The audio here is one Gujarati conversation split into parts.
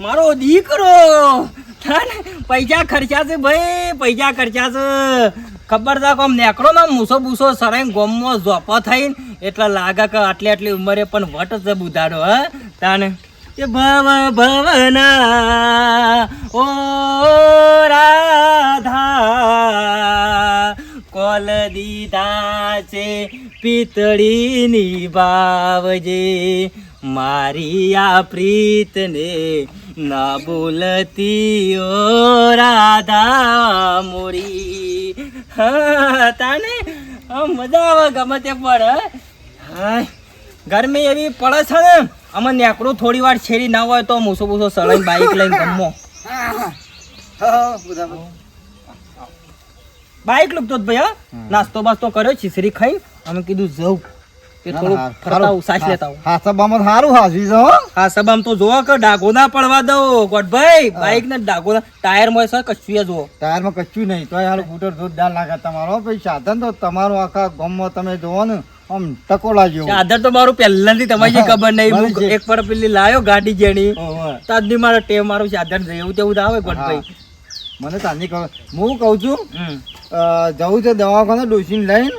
મારો દીકરો! પૈસા ખર્ચા છે ભાઈ, પૈસા ખર્ચા છે. ખબર છે કોમ નેકડો ના મૂસો બૂસો સરાઈ ગોમમાં ઝોપો થઈને એટલે લાગે કે આટલી આટલી ઉંમરે પણ વટ છે બુધાડો, હ? તાને કે ભવ, ભવના, ઓ રાધા, કોલ દીધા છે પિતળીની બાવજે. મારી આ પ્રીતને ના બોલતી ઓ રાધા મોરી. તાને? મજા આવે ગમે તે પણ હા. ગરમી એવી પડે છે ને અમે નેકડું થોડી વાર છેડી ના હોય તો મૂસો મૂસો સળંગ બાઈક લઈને ગમો. બાઈક લૂકતો જ ભાઈ નાસ્તો બાસ્તો કર્યો છીસરી ખાઈ અમે કીધું જવું કે થોડું ફરતા આવું સાસ લેતા આવું. હા સભામાં સારું હાસી છો હા. સબામ તો જોવો કે ના પડવા દો ગોઠભાઈ બાઈક ને ટાયરમાં સર કશું જુઓ ટાયરમાં કચ્યું નહીં તોય હાલ સ્કૂટર જોરદાર લાગે તમારો પછી સાધન તો તમારું આખા ગામમાં તમે જોવો ને આમ ટકોલા જેવું ચાદર તો મારું પહેલાથી તમારી ખબર નહીં હું એક પર પેલી લાયો ગાડી જેની. તાજની મારો ટેવ મારું સાધન જેવું તેવું આવે ગોઠભાઈ મને તાની ખબર હું કહું છું જવું છે દવાખાને ડોસીને લઈને.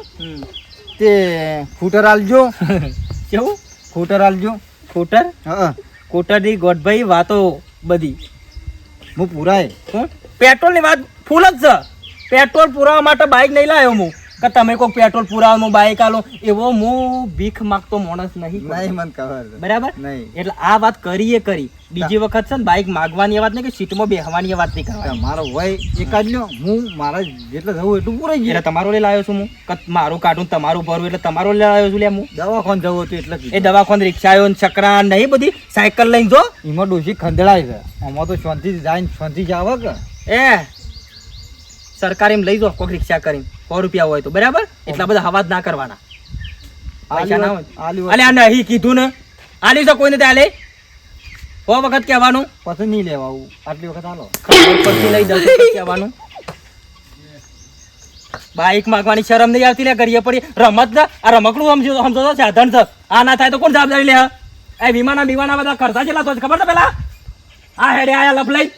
તે ફૂટર આલજો. કેવું? ફૂટર આલજો. ફૂટર? હા. કોટરની ની ગોઠભાઈ વાતો બધી. હું પુરાય. હું? પેટ્રોલની વાત ફૂલ જ છે. પેટ્રોલ પુરાવા માટે બાઇક નહીં લાવ્યો હું. કે તમે કોઈ પેટ્રોલ પુરાવાનું બાઇક આલો એવો હું ભીખ માંગતો માણસ નહીં નહીં મને ખબર બરાબર? નહીં. એટલે આ વાત કરીએ કરી. બીજી વખત છે ને બાઇક માગવાની વાત નહીં કે સીટમાં બેહવાની વાત નહીં કરવાની. મારો હોય એકાદ લ્યો હું મારા જેટલે જવું એટલું પૂરાઈ એટલે તમારો લઈ લાવ્યો છું હું. મારું કાઢું તમારું ભરવું એટલે તમારો લઈ લાવ્યો છું લે હું. દવાખાને જવું હતું એટલે એ દવાખાન રિક્ષાઓ ને ચક્રા નહીં બધી સાયકલ લઈને જો. એમાં ડોસી ખંડળાય છે. આમાં તો શાંતિ જાય ને શાંતિ જ આવે કે. એ સરકારી લઈ જો કોઈક રિક્ષા કરીને. સો રૂપિયા હોય તો બરાબર? એટલા બધા હવા ના કરવાના. પૈસા ના હોય. અલે આ નહીં કીધું ને. આલી તો કોઈને ત્યાં લે સો વખત કહેવાનું. પછી નહીં લેવા આવું. આટલી વખત હાલો. પછી લઈ નહીં કહેવાનું. બાઈક માગવાની શરમ નહીં આવતી લે કરીએ પડી. રમત ના આ રમકડું સમજો સમજો તો સાધન છે. આ ના થાય તો કોણ જવાબદારી લે? એ વિમાના વિમાના બધા ખર્ચા છે તો ખબર છે પેલા? આ હેડે આયા લપ લઈ.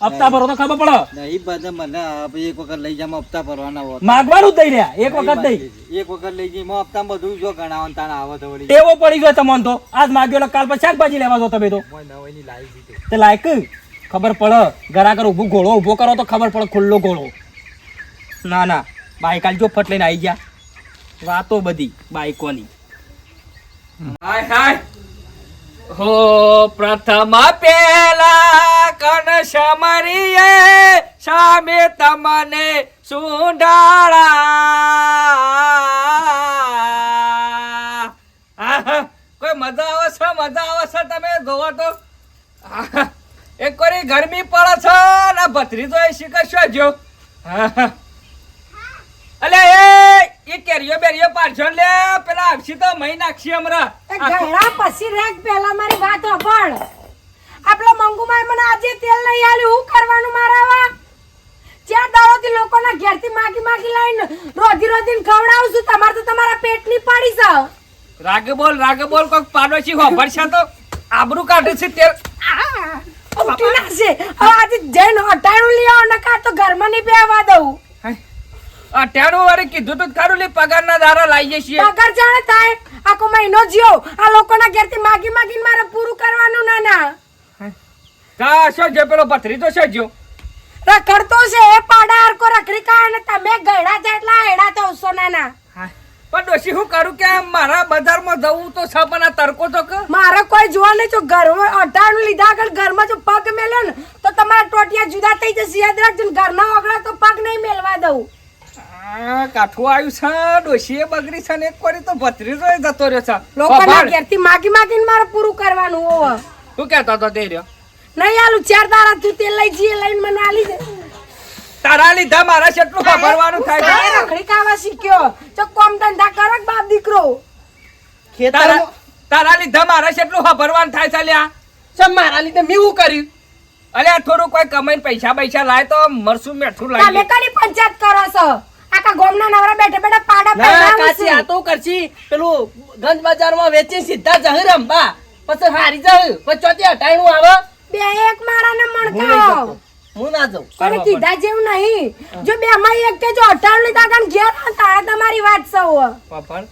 હપ્તા ભરો તો ખબર પડે? નહીં બધા મને એક વખત લઈ જામાં હપ્તા ભરવાના હોત. માગવાનું જ દઈ રહ્યા એક વખત દઈ એક વખત લઈ જઈ એમાં હપ્તા બધું જો ગણાવન તાને આવો તો વળી. ટેવો પડી ગયો તમને તો. આજ માગ્યો એટલે કાલ પછી શાકભાજી લેવા જો તમે તો. તે. લાયક? ખબર પડે. ઘરાકર ઊભું ઘોડો ઊભો કરો તો ખબર પડે ખુલ્લો ઘોડો. ના ના. બાઈક આલ જો ફટ લઈને આવી ગયા. વાતો બધી બાઈકોની. હાય હાય. હો, પ્રથમ પેલા કન સમરીએ, સામે તમને સુંડાળા કોઈ મજા આવે છે, મજા આવે છે તમે જોવો તો? એક કરી ગરમી પડે છે ને ભત્રીજો એ શીખશો જો? આહા. અલે એ એ કેરિયો બેરિયો પાછળ લે પેલા આવશી તો મહી નાખશી હમણાં પછી રેક પેલા મારી વાત આપણો આપલો મંગુમાય મને આજે તેલ નહીં આલ્યું હું કરવાનું મારાવા ચાર દાડોથી લોકોના ઘેરથી માગી માગી લાવીને રોધી રોધીને ખવડાવું છું તમારે તો તમારા પેટની પાડી છે. રાગે બોલ રાગે બોલ કોક પાડોશી હોભરશે તો. આબરૂ કાઢે છે તેલ. આ, ઉઠી નાખશે હવે આજે જઈને અટાણું લઈ આવો કાં તો ઘરમાં નહીં બેવા દઉં. અઠ્યાણું વારે કીધું તો ખરું લે પગારના દારા લાવીએ જશે. પગાર જાણે થાય? આખો મહિનો જીઓ આ લોકોના ઘેરથી માગી માગીને મારે પૂરું કરવાનું ના ના કા છે પેલો પથરી તો શું જો રખડતો છે એ પાડા હરકો રખડી કા ને તમે ગયડા જેટલા એટલા હેડા તો ઉસો નાના. પણ ડોશી હું કરું કે મારા બજારમાં જવું તો છે પણ આ તડકો તો કે? મારે કોઈ જોવા નહીં જો ઘરમાં અઢારનું લીધા આગળ ઘરમાં જો પગ મેલ્યો ને તો તમારા ટોટિયા જુદા થઈ જશે. યાદ રાખજો ને ઘરના ઓગળા તો પગ નહીં મેલવા દઉં. આ કાઠું આવ્યું છે ડોશીએ બગડી છે ને એક કોરી તો ભત્રીજો જતો રહ્યો છે. લોકોના ઘેરથી માગી માગીને મારે પૂરું કરવાનું હોવ. શું કહેતો હતો તે રહ્યો? નહીં આલું ચાર દાડા તું તે લઈ જઈએ લઈને મને આલી દે. તારા લીધા મારા કેટલું ખબરવાનું થાય છે રખડી ખાવા શીખ્યો. તો કોમ ધંધા કરો બાપ દીકરો? તારા તારા લીધા મારા કેટલું ખબરવાનું થાય છે લ્યા. મારા લીધે મેં શું કર્યું? અલે આ થોડું કોઈ કમાઈને પૈસા પૈસા લાય તો મરસું મેઠું તમે લાવી પંચાયત કરો છો? ગોમના નવરા બેઠા બેઠા પાડા ના કાચી આ તો કરશી. પેલું ગંજ બજારમાં વેચી સીધા જહી રંબા પછી હારી જહ પછી ચોથી અટાણું આવે. બે એક હું મણકા હું ના જઉં. પણ કીધા જેવું નહીં. જો બે માં એક કે જો અઠાણું લીધા કારણ ઘેર તારે તમારી વાત સૌ. પાપડ.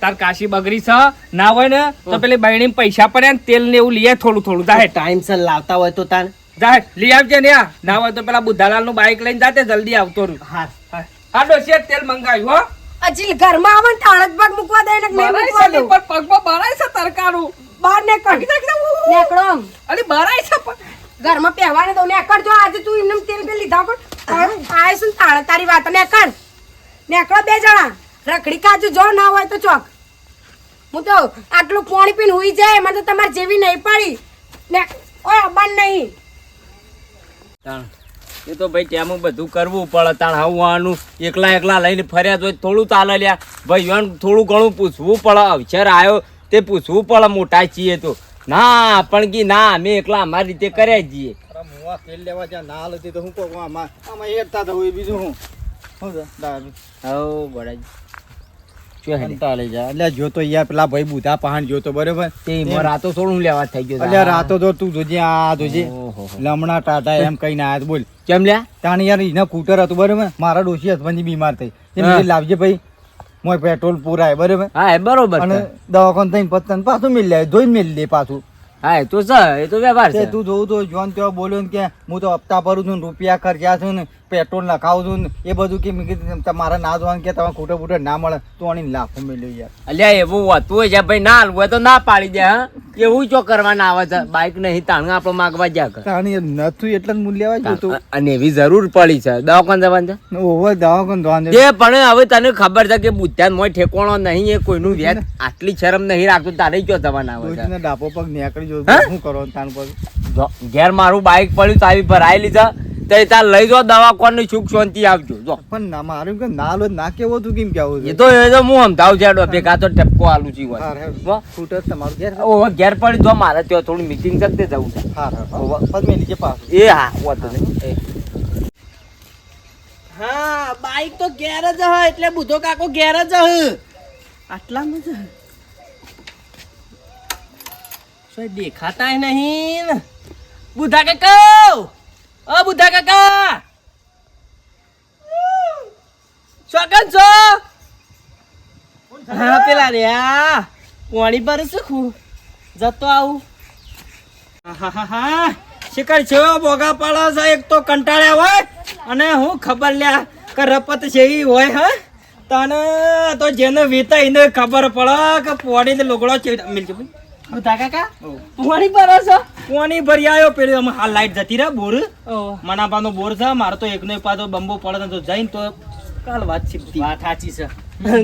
તાર કાશી બગરી છે. ના હોય ને તો પેલી બહેણી પૈસા પડ્યા ને તેલ ને એવું લઈએ થોડું થોડું. ટાઈમ સર લાવતા હોય તો તાર. જાહે લઈ આવજે ને. ના હોય તો પેલા બુધાલાલનું બાઈક લઈને જાતે જલ્દી આવતો રહ્યું હા. હા ડોશી તેલ મંગાવ્યું હો. હજી ઘરમાં આવે ને તાળ જ પગ મૂકવા દે ને નહીં મૂકવા છે પણ પગમાં બરાય છે તરકારું. બહાર નીકળ. નીકળો નેકડો અરે બરાય છે પણ ઘરમાં પહેવાને દઉં. નેકડ જો આજે તું એમને તેલ બે લીધા પણ આય શું તાળ તારી વાત. નીકળ. નેકડો બે જણા. રખડી કાજુ જો ના હોય તો ચોક. હું તો આટલું પાણી પીને હુઈ જાય મને તો તમારે જેવી નહીં પડી. ને ઓય અબાન નહીં. તાણ. એ તો ભાઈ ત્યાં બધું કરવું પડે. તાણ આવવાનું એકલા એકલા લઈને ફર્યા તો થોડું ચાલે લ્યા ભાઈ યોન થોડું ઘણું પૂછવું પડે. અવસર આવ્યો તે પૂછવું પડે મોટા છીએ તો. ના પણ કે ના અમે એકલા અમારી રીતે કર્યા જ તેલ લેવા જ્યાં ના હાલતી તો હું કહું આમાં આમાં એકતા તો હોય બીજું હું? જાય. એટલે જો તો યાર પેલા ભાઈ બુધા પહાણ જોતો બરોબર. રાતો થોડું લેવા થઈ ગયો રાતો તો તું જોજે આ જોજે. લમણા ટાટા એમ કઈ ના બોલ. કેમ લ્યા? તાણ યાર એના કૂટર હતું બરોબર? મારા ડોશી હસબન્ડ બીમાર થઈ. હા. લાવજે ભાઈ મોય પેટ્રોલ પૂરાય બરોબર? હા બરોબર અને દવાખાન થઈને પતન પાછું મિલ લે જોઈ મિલ લે પાછું. હા એ તો છે એ તો વ્યવહાર છે. તું જોઉં તો જોન ત્યાં બોલ્યો ને કે હું તો હપ્તા ભરું છું રૂપિયા ખર્ચ્યા છું ને પેટ્રોલ નખાવું છું ને એ બધું કે મેં તમારે ના જોવાનું કે તમે ખોટે ખોટે ના મળે તો આની લાફો મેળ્યો યાર. અલ્યા એવું હોતું હોય છે. ભાઈ ના હોય તો ના પાડી દે હા? એવું ચો કરવાના આવે છે બાઈક નહીં તાણું આપણે માગવા જ્યાં કર. તાણી નથું એટલે જ મૂલ્ય આવે અને એવી જરૂર પડી છે. દવાખાન જવાનું છે? ઓવર દવાખાન જવાનું છે. પણ હવે તને ખબર છે કે બુદ્ધાન મોય ઠેકોણો નહીં એ કોઈનું વ્યાજ આટલી શરમ નહીં રાખતું તારે ક્યો જવાના આવે છે? ડાપો પગ નીકળી જો? શું કરો તાણ પર? ઘેર મારું બાઈક પડ્યું તો આવી ભરાયેલી છે. તો એ તાર લઈ જાઓ દવાખાન સુખ શાંતિ આવજો જો. પણ ના મારું કે ના લો ના કેવો તું કેમ કેવું એ તો એ તો હું સમજાવ છે ડોપે કાં તો ટપકો આલું છે હોય હાર. તમારું ઘેર. ઓ ઘેર પડી જો મારે ત્યાં થોડું મીટિંગ કરતે જવું છે. હા હા પદ મેં લીજે પાસ એ હા વાંધો નહીં. એ. હા બાઈક તો ઘેર જ હ એટલે બુધો કાકો ઘેર જ હ. આટલામાં જ દેખાતાય નહીં ને. બુધા કાકા! ઓ બુધા કાકા! શોકન છો! હા, પેલા રે આ પાણી પર શું જતો આવું. શિકાર છે? બોગા પાડો છે? એક તો કંટાળ્યા હોય અને હું ખબર લ્યા કે રપત ઈ હોય, હા? તને તો જેને વીતા એને ખબર પડે કે પોડીને લુગડો છે મિલજો ભાઈ પાણી ભરે છે કોની ભરી આવ્યો પેલો આમાં હાલ લાઈટ જતી રહ્યા બોર. મનાપાનો બોર છે મારે તો એકનો એક પાછો બંબો પડે તો જઈને તો કાલ વાત છે વાત સાચી છે.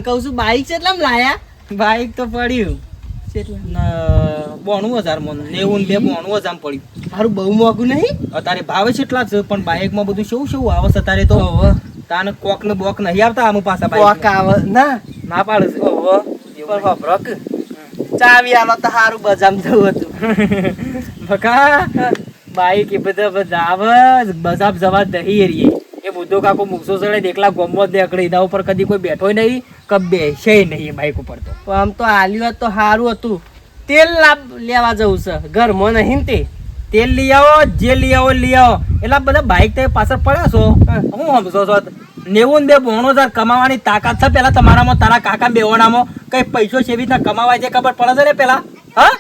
કહું છું બાઈક છે એટલામ લાયા. બાઈક તો પડ્યું. બોણું હજારમાં નેવું બે બોણું હજાર પડ્યું. મારું બહુ મોંઘું નહીં? અત્યારે ભાવે છે એટલા જ પણ બાઇકમાં બધું શું શું આવે છે અત્યારે તો? તાને કોક ને બોક નહીં આવતા આમ પાછા કોક આવે ના. ના પાડે છે. વપરાક ચાવી આલો તો સારું બજામ થયું હતું. બકા બાઈક એ બધા બધા આવે બસાબ જવા દહી એરીએ એ બુદ્ધો કાકો મૂકશો ચડે એકલા ગોમો જ દેખડે એના ઉપર કદી કોઈ બેઠો નહીં કે બેસે નહીં એ બાઈક ઉપર તો. આમ તો આલ્યું હોત તો સારું હતું. તેલ લાભ લેવા જવું છે. ઘરમાં નહીં તે. તેલ લઈ આવો જે લઈ આવો લઈ આવો. એટલા બધા બાઈક તે પાછળ પડ્યા છો. હું. સમજો છો નેવું બે બોણો હજાર કમાવાની તાકાત છે. પેલા તમારામાં તારા કાકા બેવાનામાં કઈ પૈસો છે રીતના કમાવાય છે ખબર પડે છે ને પેલા? હા?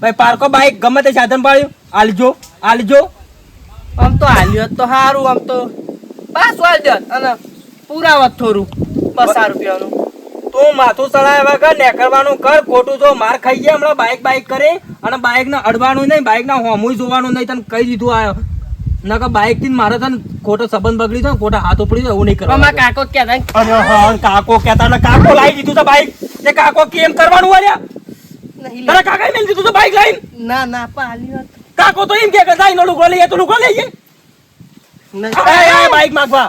ભાઈ પાર્કો બાઈક ગમે તે સાધન પાડ્યું. આલજો આલજો. આમ તો આલ્યું હોત તો સારું આમ તો બસ દે અને પુરાવત થોડું પચાસ રૂપિયાનું. તું માથું ચડાવ્યા વગર નેકરવાનું કર ખોટું જો માર ખાઈ ગયા હમણાં બાઈક બાઈક કરે અને બાઈક ને અડવાનું નહીં બાઈક ના હોમું જોવાનું નહીં તને કહી દીધું આ. નકર બાઈકથી મારે તને ખોટો સંબંધ બગડી જાય ખોટા હાથ ઉપડી જાય એવું નહીં કરવા કરવાનું કાકો કહેતા અરે હા કાકો કહેતા ને કાકો લાવી દીધું તો બાઈક તે કાકો કેમ કરવાનું નહીં તારા કાકા મેં દીધું તો બાઈક લાઈન? ના ના પાલી કાકો તો એમ કે કે લાઈન લુગડો લઈએ તો લુગડો લઈએ નહીં. બાઈક માંગવા.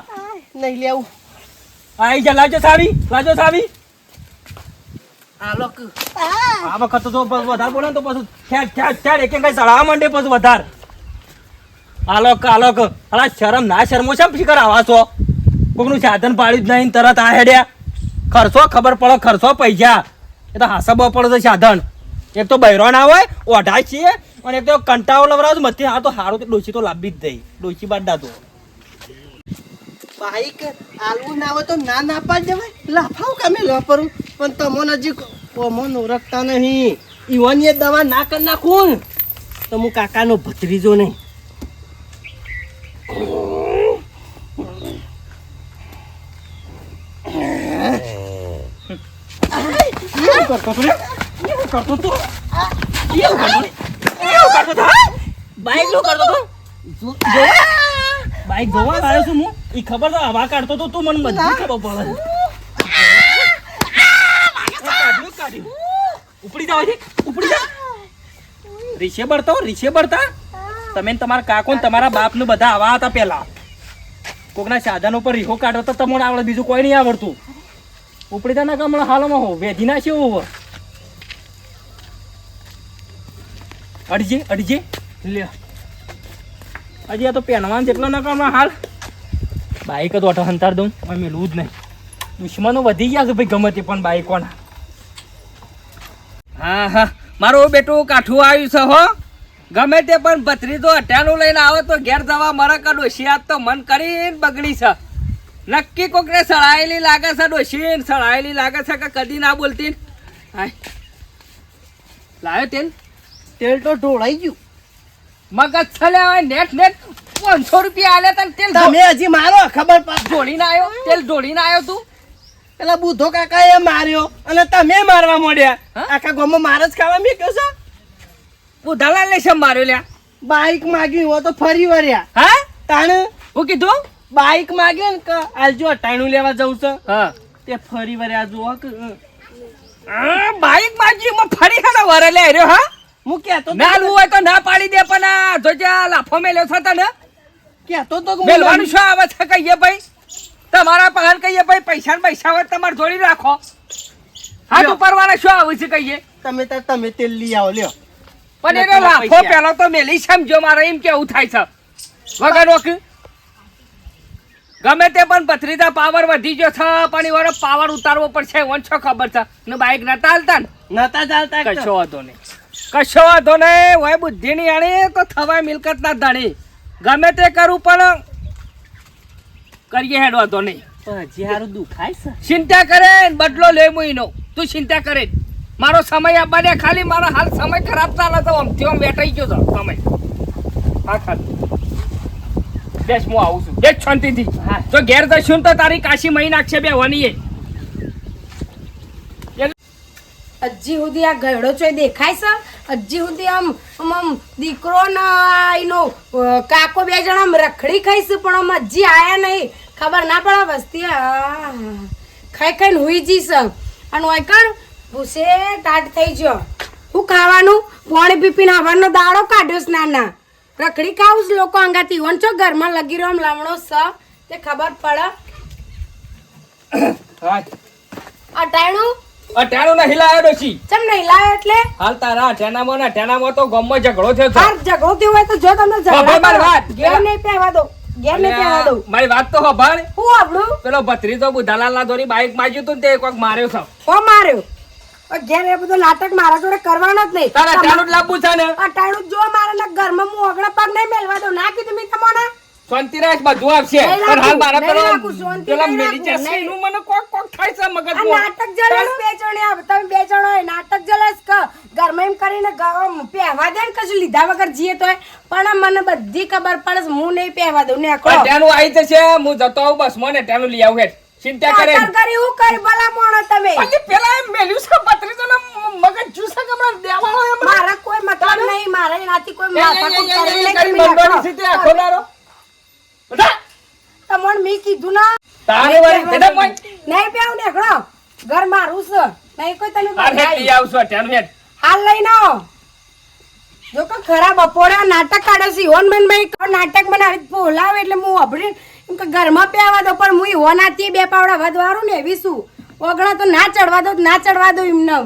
નહીં લેવું આઈ જા લાજો સાવી લાજો સાવી. આ વખત તો વધારે બોલે તો પછી ઠેર ઠેર ઠેર એક કઈ સળા માંડે પછી વધારે. આલોક આલોક. અલા, શરમ ના શરમો છે પછી કરાવા કોકનું સાધન પાડ્યું જ નહીં તરત આ હેડ્યા. ખર્ચો ખબર પડે, ખર્ચો પૈસા. એ તો હાસબો પડો છે સાધન. એક તો બૈરો ના હોય, ઓઢા છીએ, અને એક તો કંટાળો લવરાવ છું મથી આ તો હારું તો ડોસી તો લાંબી જ થઈ ડોસી બાડા તો બાઈક આલવું ના હોય તો ના ના પાડ દેવાય. લાફાવ કામે લાપરું પણ તમો નજીક કોમો ઓળખતા નહીં. ઈવાની દવા ના કરી નાખું તો હું કાકાનો ભત્રીજો નહીં. કરતો તો? બાઈકનું કરતો તો બાઈક જોવા આવ્યો છું હું ઈ ખબર તો હવા કાઢતો તો તું મને બધી ખબર પડે. ઉપડી જાવ ઉપડી જા રીસે બળતા રીસે બળતા તમે તમારા કાકો ને તમારા બાપનું બધા આવા હતા પેલા કોકના સાધનો પર રીહો કાઢો તો તમને આવડે, બીજું કોઈ નહીં આવડતું. ઉપડી તા ના હમણાં હાલમાં હો, વેધી ના છે ઓવર. અડજે અડજે. લે. હજી આ તો પહેરવાનું જેટલો ના કામ હાલ. બાઈક જ ઓટો હંતાર દઉં. હવે મેલું જ નહીં. દુશ્મનો વધી ગયા છે ભાઈ, ગમે તે પણ બાઈકોના. હા હા. મારું બેટું કાઠું આવ્યું છે હો. ગમે તે પણ ભત્રીજો અઠ્યાનું લઈને આવે તો ઘેર જવા મારા કા ડોશી આજ તો મન કરીને બગડી છે. નક્કી કોકને સળાયેલી લાગે છે ડોશી? સળાયેલી લાગે છે કે કદી ના બોલતી? હાય લાવ્યો તેલ. તેલ તો ઢોળાઈ ગયું. મગજ છલ્યા હવે નેટ નેટ. પાંચસો રૂપિયા આલે તને તેલ તમે હજી મારો ખબર ઢોળીને આવ્યો તેલ ઢોળીને આવ્યો તું? પેલા બુધો કાકા એ માર્યો અને તમે મારવા મોડ્યા. આખા ગામમાં માર જ ખાવા મેં કહ્યું છે? બુધાલાલ ને શેમ માર્યો લ્યા? બાઈક માગ્યું હોય તો ફરી વર્યા. હા? તાણ? હું કીધું? બાઈક માગ્યો ને કે આલજો અટાણું લેવા જવું છે. હા. તે ફરી વર્યા જુઓ કે બાઈક માગ્યું એમાં ફરી ખાના વરે લે રહ્યો હા? હું કહેતો ના આલવું હોય તો ના પાડી દે પણ આ જોજે લાફો મેલ્યો છે તને કહેતો તો મેલવાનું શું આવે છે કહીએ ભાઈ? તમારા પાન કહીએ ભાઈ પૈસા ને પૈસા હોય તમારે જોડી રાખો. હાથ ઉપરવાળા શું આવે છે કહીએ? તમે તો તમે તેલ લઈ આવો લ્યો. પણ એનો લાફો પેલો તો મેલી સમજો મારે એમ કેવું થાય છે. વગર વોક ગમે તે પણ પથરીતા પાવર વધી ગયો છે પણ એ વાળો પાવર ઉતારવો પડશે ઓન છો ખબર છે? ને બાઈક નતા હાલતા ને? નતા ચાલતા કશો વાંધો નહીં. કશો વાંધો નહીં હોય બુદ્ધિ ની આણી તો થવાય મિલકત ના ધણી. ગમે તે કરું પણ કરીએ હેડ વાંધો નહીં. હજી હારું દુખાય છે. ચિંતા કરે બદલો લે મુઈનો. તું ચિંતા કરે. મારો સમય આપવા દે ખાલી મારો હાલ સમય ખરાબ ચાલે તો આમ બેઠાઈ ગયો છો સમય. હા ખાલી. બેસ હું આવું છું. બેસ શાંતિથી. જો ઘેર જશું ને તો તારી કાશી મહી નાખશે બે વનીએ હજી સુધી આ ગયડો ચોય દેખાય છે? હજી સુધી આમ આમ આમ દીકરો ને એનો કાકો બે જણા આમ રખડી ખાઈશ પણ આમ હજી આયા નહીં. ખબર ના પડે વસ્તી આ, ખાઈ ખાઈને હુઈ જઈશ. અને ઓય કણ ભૂસે ટાટ થઈ ગયો હું ખાવાનું પાણી પી પીને હવાનો દાડો કાઢ્યો છે નાના રખડી ખાવું છે લોકો અંગાથી. ઓન છો ઘરમાં લગી રહ્યો લમણો સ. તે ખબર પડે. અટાણું અટાણું નહીં લાયો ડોશી ચમ નહીં લાવ્યો એટલે? હાલ તારા અઠાણામાં ને અઠાણામાં તો ગામમાં ઝઘડો થયો હાર ઝઘડો થયો હોય તો જો તમને ઝઘડો મારી વાત. ગેર નહીં પહેવા દો. ગેર નહીં પહેવા દો. મારી વાત તો હભાળ. હું આપણું પેલો ભત્રીજો બુધાલાલ ના દોરી બાઈક માજ્યું તું તે કોક માર્યો છો. કો માર્યો? ઘેર એ બધું નાટક મારા જોડે કરવાનો જ નહીં. તારા ટાણું જ લાવવું છે ને? ટાણું જો મારા ના ઘરમાં હું અગડા પગ નહીં મેલવા દઉં. ના કીધું મેં તમને? શાંતિ રાખ બધું નહીં પણ હાલ મારા પેલો પેલા મેલી જશે એનું મને કોક કોક થાય છે આ મગજમાં નાટક જલસ બે જણે આવ તમે બે જણો હોય નાટક જલસ ક. ઘરમાં એમ કરીને ગરમ પહેવા દે ને કશું લીધા વગર જીએ તોય પણ મને બધી ખબર પડે હું નહીં પહેવા દઉં. ને આખો અઠાણું આવી જશે હું જતો આવું બસ મને અઠાણું લઈ આવું હેઠ. ચિંતા કરે. કરી હું કરી ભલા મોણો તમે? પછી પેલા એમ મેલ્યું છે ભત્રીજોને મગજ જ્યુસે કે હમણાં દેવાનો એમ? મારા કોઈ મતલબ નહીં મારે નાતી કોઈ માથાકૂટ કરી નહીં કરી તમે સ્થિતિ આખો. દારો. બધા તમણ મી કીધું ના. તારે વળી બેટા પણ નહીં પેવ ને ઘણો ઘર મારું છે નહીં કોઈ તમે હાલ લઈ આવશો આવશું હાલ લઈને આવો. જો કે ખરા બપોરે નાટક કાઢે છે ઈવન મન ભાઈ નાટક મને આવી બોલાવે એટલે હું અભડી એમ કે ઘરમાં પહેવા દો પણ હું ઈવો નાતી બે પાવડા વધવારું ને એવી શું ઓગણા તો ના ચડવા દો તો ના ચડવા દો એમને.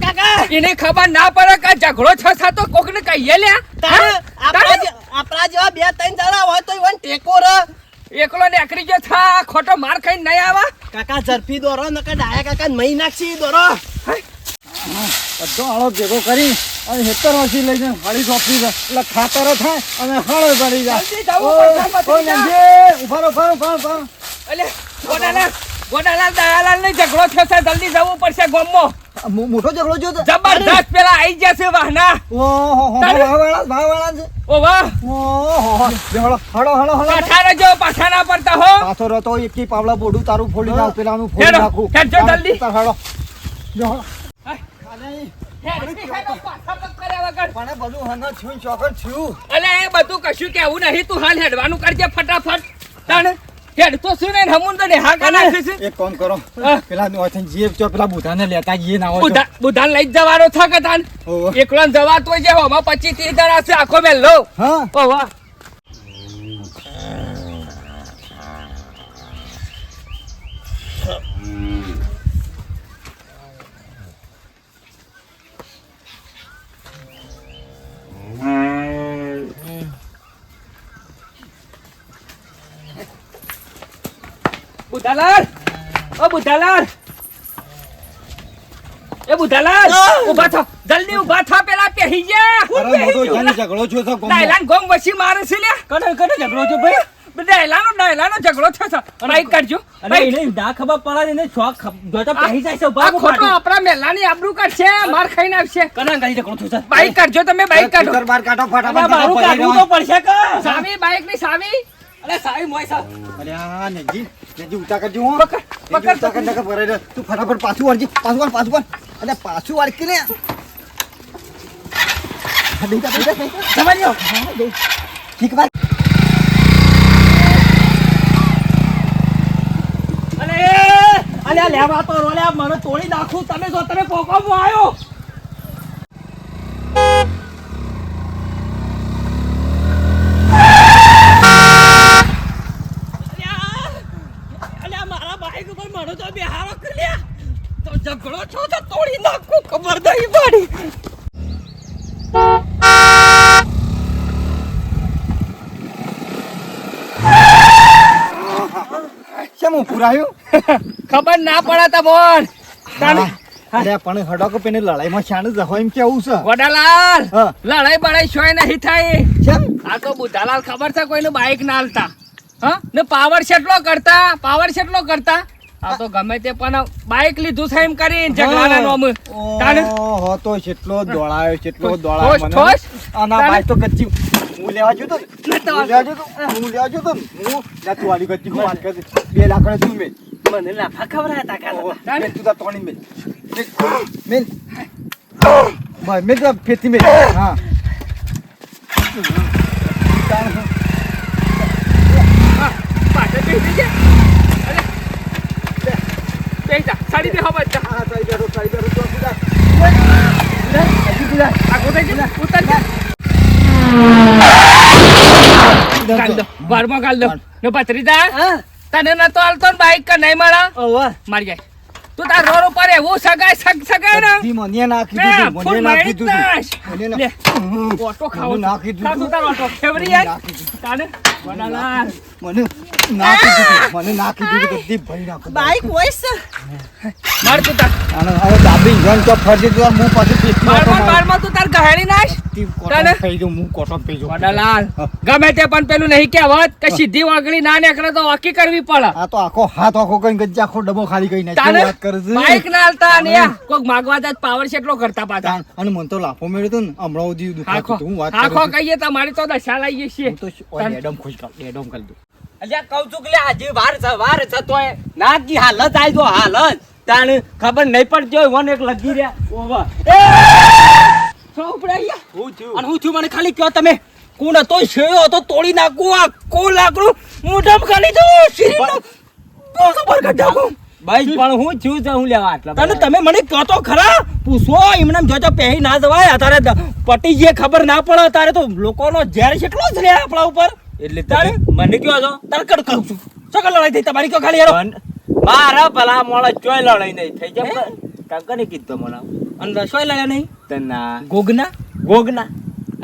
કાકા. એને ખબર ના પડે કે ઝઘડો છ સાતો કોકને કહીએ લ્યા. આપણા જેવા બે ત્રણ જણા હોય તો ઈવન ટેકો ર. એકલો નીકળી ગયો થા ખોટો માર ખાઈને નહીં આવા. કાકા ઝડપી દોરો નકર ડાયા કાકા મહી નાખશી દોરો. બધો હળો ભેગો કરી અને હેતર મશીન લઈને હળી સોંપી છે એટલે ખાતર થાય અને હળો ભરી જાય જલ્દી જવું ઓય, પડશે, ઓય, ગોડાલાલ દયાલાલ ને ઝઘડો થયો છે જલ્દી જવું પડશે ગોમમાં. મોટો ઝઘડો જો? જબરદસ્ત પેલા આઈ જશે વાહના. ઓહો, છે. ઓ વાહ ઓહો, હળો, હળો, હળો, હળો. પાછા જો પાછા ના પડતા હો. પાછો રતો એકી પાવડા બોડું તારું ફોડી નાખ પેલાનું ફોડી નાખું. હેડજો જલ્દી. હળો. જો હળો. અલે એ બધું કશું કેવું નહીં તું હાલ હેડવાનું કરજે ફટાફટ. તણ? તો શું ને હમુન તો હા એક કામ કરો. પેલા નો છે જીએ ચો પેલા બુધાને લેતા જઈએ ના હોય. બુધાન લઈ જ જવાનો છે કે તાન? એકલો જવાતો છે હોમાં પચીસ ત્રીસ જણા છે આખો મેલ લો હા. ઓ બુધાલાલ ઓ બુધાલાલ એ બુધાલાલ ઊભા થા જલ્દી ઊભા થા પેલા પહેરી જા અરે મોટો જાની ઝઘડો છો તો. ડાયલાન ગોમ વસી મારે છે લે કને કને ઝઘડો છો ભાઈ? ડાયલાનો ડાયલાનો ઝઘડો થયો છે બાઈક કાઢજો. ભાઈ નહીં એને ના ખબર પડે ને શોખ જોતા પહેરી જાય છે ઊભા ખોટો. આપણા મેલાની આબરૂ કાઢશે માર ખાઈને આવશે. કના ગાડી ઝઘડો થયો છે બાઈક કાઢજો તમે બાઈક કાઢો. બહાર કાઢો ફટાફટ મારું કાઢવું તો પડશે કે? સાવી બાઈકની સાવી. અરે સાહેબ મોય સા અરે આ નેજી નેજી ઉતા કરજો હો. પકડ, પકડ, ઉતા કર, નકર ભરાઈ. તું ફટાફટ પાછું વાળજી પાછું વાળ પાછું વાળ અરે પાછું વાળ કે લે બેટા, બેટા, બેટા. હા, બે. ઠીક વાત અલે અલે લેવા તો રોલે મને તોડી નાખું તમે જો તમે પોકોમાં આવ્યો અલ્યા મારા બાઈક ઉપર મને તો બેહારો કરી લ્યા તો ઝઘડો છો તો તોડી નાખું ખબર નહીં પડી હું પુરાયું ખબર ના પડે હા. અરે પણ હડકો પેને લડાઈમાં શાણ જ હોય એમ કેવું છે? વડાલાલ લડાઈ બડાઈ શોય નહીં થાય કેમ? આ તો બુધાલાલ ખબર છે કોઈનું બાઈક ના હાલતા. હા? ને પાવર શેટલો કરતા પાવર શેટલો કરતા. આ તો ગમે તે પણ બાઈક લીધું છે એમ કરીને ઝઘડાના નોમ. તાને ઓહો તો કેટલો દોડાયો કેટલો દોડાયો મને. આના તાને? તો કચ્ચી હું લેવા જતો. હું લેવા જતો હું લેવા જતો. હું ના તું કચ્ચી હું વાત કરતી. બે લાકડા તું મેલ. મને લાફા ખબર હતા તાને? મેલ તું તાર તોણી મેલ. મેલ. મેલ. મેલ તું ફેરથી મેલ. હા. સાડી દે. સાડી દે તું. ઉતર જા. ગાલ દો. વારમાં ગાલ દો. ને ભત્રીજા, તને નતો હાલતો ને બાઈક કે નહીં મળે? મારી જાય. તું તાર રોડ ઉપર એવું સગાય સગ સગાય ને. બધી મને નાખી દીધું, મને નાખી દીધું. મને ઓટો ખાવો નાખી દીધું. ખાતું તારો ઓટો. ફેવરી યાર? તાને? વડાલાલ. મને નાખી દીધું. મને નાખી દીધું. બધી ભરી નાખું. માર તું તાર. આનો હવે દાબી ગન તો ફરજે તો હું પાછું પેટમાં હતો બારમાં મારો. તું તાર ગહેડી નાખ તી થઈ ગયો, હું કોટો થઈ ગયો. વડાલાલ ગમે તે પણ પેલું નહીં કહેવત કે સીધી વાગડી ના નીકળે તો વાકી કરવી પડે આ તો આખો હાથ આખો કઈ ગજ્જા આખો ડબ્બો ખાલી કરી નાખ્યો. વાત કરે છે. બાઈક ના હાલતા ને કોક માગવા જાય પાવર શેટલો કરતા પાછા અને મન તો લાફો મેળ્યો હતો ને હમણાં દુખાતું આખો હું વાત આખો કહીએ તમારી તો દશા લાગી છીએ તો એડમ ખુશ કર, એડમ કરી દઉં. અલ્યા કહું છું કે લે વાર છે વાર છે તોય ના કી હાલત જો હાલત તાણ ખબર નહીં પણ જો વન એક લગી રહ્યા. ઓવા છો ઉપડાયા હું છું. અને હું છું મને ખાલી કયો તમે કોણ હતો શેયો હતો તોડી નાખું આ કો લાકડું? મોઢમ ખાલી દો શરીરનો બોસો પર ગઢાકું ભાઈ પણ હું છું છે હું લેવા આટલા તને તમે મને કહો તો ખરા પૂછો એમને જોજો પહેરી ના જવાય અત્યારે પટી જે ખબર ના પડે તારે તો લોકોનો ઝેર કેટલો જ રહે આપણા ઉપર. એટલે તારે મને કયો છો? તરકડ કડ કહું છું. ચકલ લડાઈ થઈ તમારી? કયો ખાલી હેરો મારા ભલા મોળા ચોય લડાઈ નહીં થઈ જાય. કામ કને કીધું મને અને રસોઈ લડ્યા નહીં? તના ગોગના? ગોગના?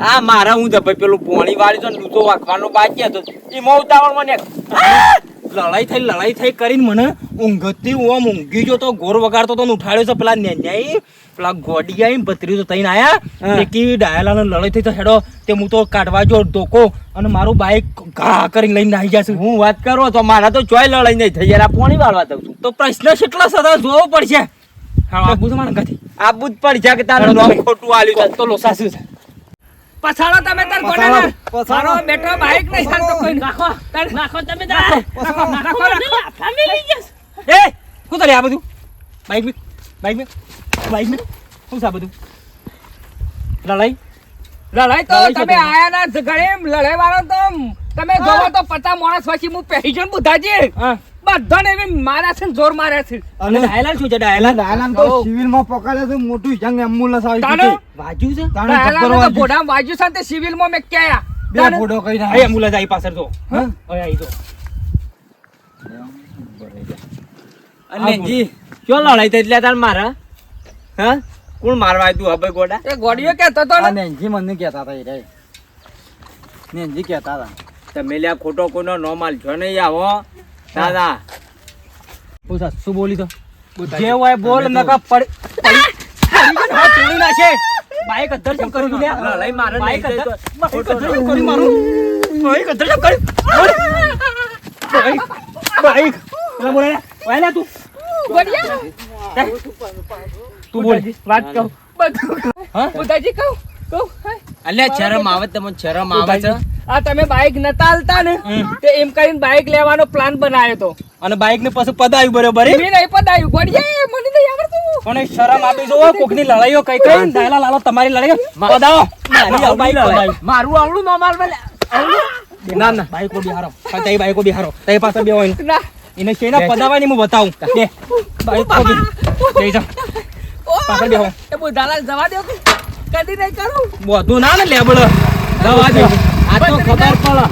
આ મારા હું તો ભાઈ પેલું પોણી વાળી તો લૂતો વાંખવાનો બાકી હતો. એમાં ઉતાવળ મને લડાઈ થઈ લડાઈ થઈ કરીને મને ઊંઘતી ઓમ ઊંઘી ગયો તો ગોર વગાડતો તો ઉઠાડ્યો છે. પેલા નેન્યાઈ પેલા ગોડિયા તો તઈને આયા. એકી ડાયલાનો લડાઈ થઈ તો હેડો તે હું તો કાઢવા જો ધોકો અને મારું બાઈક ઘા કરીને લઈને આવી જશે. હું વાત કરો તો મારા તો ચોય લડાઈ નહીં થઈ. યાર પોણી વાળવા દઉં છું. તો પ્રશ્ન કેટલા સદા જોવો પડશે. હા આબુ છે મારા આબુ જ પડશે કે તારું નામ ખોટું આલ્યું તો લોસાસ્યું છે? પછાડો તમે તાર પછાડો, પછાડો. બેટો બાઈક નહીં ચાલતો કોઈ નાખો તાર- નાખો તમે નાખો, નાખો, નાખો, નાખો. એ શું તારે આ બધું? બાઈક બી બાઈક બી બાઈક બી શું છે આ બધું? લડાઈ લડાઈ તો તમે આયા ના ઝઘડે લડાઈ વાળો તો તમે જોવો તો પચાસ માણસ પછી હું પહેરી જણ બુધાજી હા. બધાને એવી માર્યા છે જોર માર્યા છે. અને ડાયલાલ શું છે ડાયલાલ ડાયલાને તો સિવિલમાં પકડે છે મોટું જંગ એમ્બ્યુલન્સ આવી ગયું છે. વાજ્યું છે? તાણે ડાયલાને તો વાગ્યું. વાજ્યું વાગ્યું છે ને તે સિવિલમાં મેં ક્યાં બે ફોટો કઈ ના એમ્બ્યુલન્સ આવી પાછળ તો હા? આવી તો અને જી ક્યો લડાઈ થઈ એટલે તાર મારા? હા? કોણ મારવા આવ્યું હવે ગોડા? એ ગોડીઓ કેતો તો ને. નેનજી મને કેતા હતા એ રે. નેનજી કેતા હતા. તમે લ્યા ખોટો કોનો નો માલ છો નહીં આવો. દાદા શું છે? શું બોલી તો? જે હોય બોલ નકા પડી પડી- ને તોડી નાખે. બાઈક અધર કેમ કરી તું લ્યા? લડાઈ મારે બાઈક અધર બાઈક અદ્ધર કેમ કર્યું મારું? બાઈક અધર કેમ કરી બાઈક બાઈક. એલા બોલે ઓય લે તું. ગોડિયા તું બોલ. વાત કહું. બધું હા? બુધાજી કહું. કહું. અલ્યા શરમ આવે તમને શરમ આવે છે. આ તમે બાઈક નતા હાલતા ને તે એમ કરીને બાઇક લેવાનો પ્લાન બનાવ્યો તો. અને બાઈક ને પાછું પદાયું બરોબર મેં નહીં પદાયું ગોડિયા મને નહીં આવડતું. પણ શરમ આપી જો કોકની લડાઈઓ કઈ કઈ ડાયલા લાલો તમારી લડાઈ પદાવો. મારી. મારું આવડું નો બોલે ના ના બાઈકો બિહારો તઈ બાઈકો બિહારો તઈ પાસે બે હોય ના. એને શેના પદાવાની હું બતાવું? દે બાઈકો બી જઈ જા પાછળ બેહો. એ બુધાલાલ જવા દો. કદી નહીં કરું. મોધું ના ને લેબડ. દવા જો આ તો ખબર પડે.